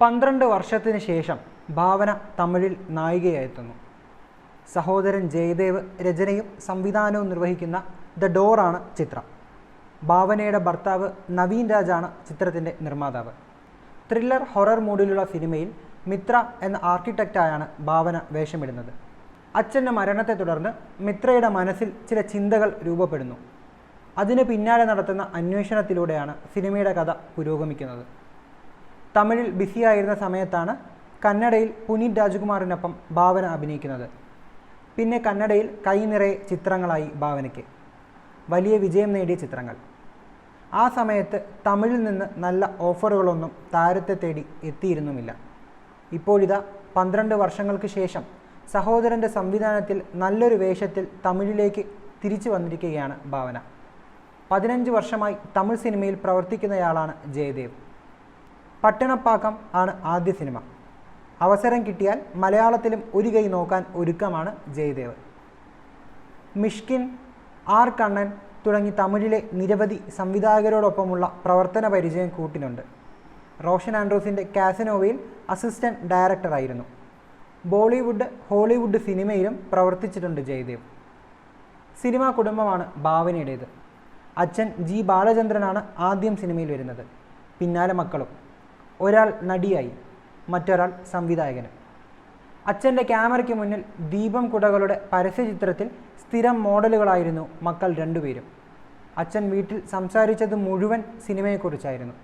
പന്ത്രണ്ട് വർഷത്തിന് ശേഷം ഭാവന തമിഴിൽ നായികയായെത്തുന്നു സഹോദരൻ ജയദേവ് രചനയും സംവിധാനവും നിർവഹിക്കുന്ന ദ ഡോറാണ് ചിത്രം. ഭാവനയുടെ ഭർത്താവ് നവീൻ രാജാണ് ചിത്രത്തിന്റെ നിർമ്മാതാവ്. ത്രില്ലർ ഹൊറർ മൂഡിലുള്ള സിനിമയിൽ മിത്ര എന്ന ആർക്കിടെക്റ്റായാണ് ഭാവന വേഷമിടുന്നത്. അച്ഛന്റെ മരണത്തെ തുടർന്ന് മിത്രയുടെ മനസ്സിൽ ചില ചിന്തകൾ രൂപപ്പെടുന്നു. അതിന് പിന്നാലെ നടത്തുന്ന അന്വേഷണത്തിലൂടെയാണ് സിനിമയുടെ കഥ പുരോഗമിക്കുന്നത്. തമിഴിൽ ബിസിയായിരുന്ന സമയത്താണ് കന്നഡയിൽ പുനീത് രാജ്കുമാറിനൊപ്പം ഭാവന അഭിനയിക്കുന്നത്. പിന്നെ കന്നഡയിൽ കൈനിറയെ ചിത്രങ്ങളായി ഭാവനയ്ക്ക്. വലിയ വിജയം നേടിയ ചിത്രങ്ങൾ. ആ സമയത്ത് തമിഴിൽ നിന്ന് നല്ല ഓഫറുകളൊന്നും താരത്തെ തേടി എത്തിയിരുന്നുമില്ല. ഇപ്പോഴിതാ പന്ത്രണ്ട് വർഷങ്ങൾക്ക് ശേഷം സഹോദരന്റെ സംവിധാനത്തിൽ നല്ലൊരു വേഷത്തിൽ തമിഴിലേക്ക് തിരിച്ചു വന്നിരിക്കുകയാണ് ഭാവന. പതിനഞ്ച് വർഷമായി തമിഴ് സിനിമയിൽ പ്രവർത്തിക്കുന്നയാളാണ് ജയദേവ്. പട്ടണപ്പാക്കം ആണ് ആദ്യ സിനിമ. അവസരം കിട്ടിയാൽ മലയാളത്തിലും ഒരു കൈ നോക്കാൻ ഒരുക്കമാണ് ജയദേവ് മിഷ്കിൻ ആർ കണ്ണൻ തുടങ്ങി തമിഴിലെ നിരവധി സംവിധായകരോടൊപ്പമുള്ള പ്രവർത്തന പരിചയം കൂട്ടിനുണ്ട്. റോഷൻ ആൻഡ്രൂസിന്റെ കാസനോവയിൽ അസിസ്റ്റന്റ് ഡയറക്ടറായിരുന്നു ബോളിവുഡ് ഹോളിവുഡ് സിനിമയിലും പ്രവർത്തിച്ചിട്ടുണ്ട് ജയദേവ്. സിനിമാ കുടുംബമാണ് ഭാവനയുടേത്. അച്ഛൻ ജി ബാലചന്ദ്രനാണ് ആദ്യം സിനിമയിൽ വരുന്നത്. പിന്നാലെ മക്കളും. ഒരാൾ നടിയായി മറ്റൊരാൾ സംവിധായകനും അച്ഛന്റെ ക്യാമറയ്ക്ക് മുന്നിൽ ദീപം കുടകളുടെ പരസ്യചിത്രത്തിൽ സ്ഥിരം മോഡലുകളായിരുന്നു മക്കൾ രണ്ടുപേരും. അച്ഛൻ വീട്ടിൽ സംസാരിച്ചത് മുഴുവൻ സിനിമയെക്കുറിച്ചായിരുന്നു.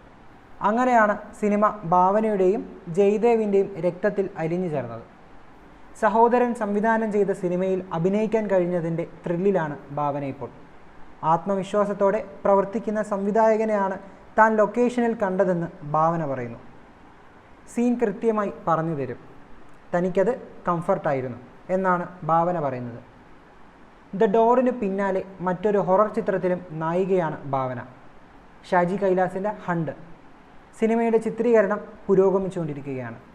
അങ്ങനെയാണ് സിനിമ ഭാവനയുടെയും ജയ്ദേവിന്റെയും രക്തത്തിൽ അലിഞ്ഞു ചേർന്നത്. സഹോദരൻ സംവിധാനം ചെയ്ത സിനിമയിൽ അഭിനയിക്കാൻ കഴിഞ്ഞതിന്റെ ത്രില്ലിലാണ് ഭാവന ഇപ്പോൾ. ആത്മവിശ്വാസത്തോടെ പ്രവർത്തിക്കുന്ന സംവിധായകനെയാണ് താൻ ലൊക്കേഷനിൽ കണ്ടതെന്ന് ഭാവന പറയുന്നു. സീൻ കൃത്യമായി പറഞ്ഞു തരും. തനിക്കത് കംഫർട്ടായിരുന്നു എന്നാണ് ഭാവന പറയുന്നത്. ദ ഡോറിന് പിന്നാലെ മറ്റൊരു ഹൊറർ ചിത്രത്തിലും നായികയാണ് ഭാവന. ഷാജി കൈലാസിന്റെ ഹണ്ട്. സിനിമയുടെ ചിത്രീകരണം പുരോഗമിച്ചുകൊണ്ടിരിക്കുകയാണ്.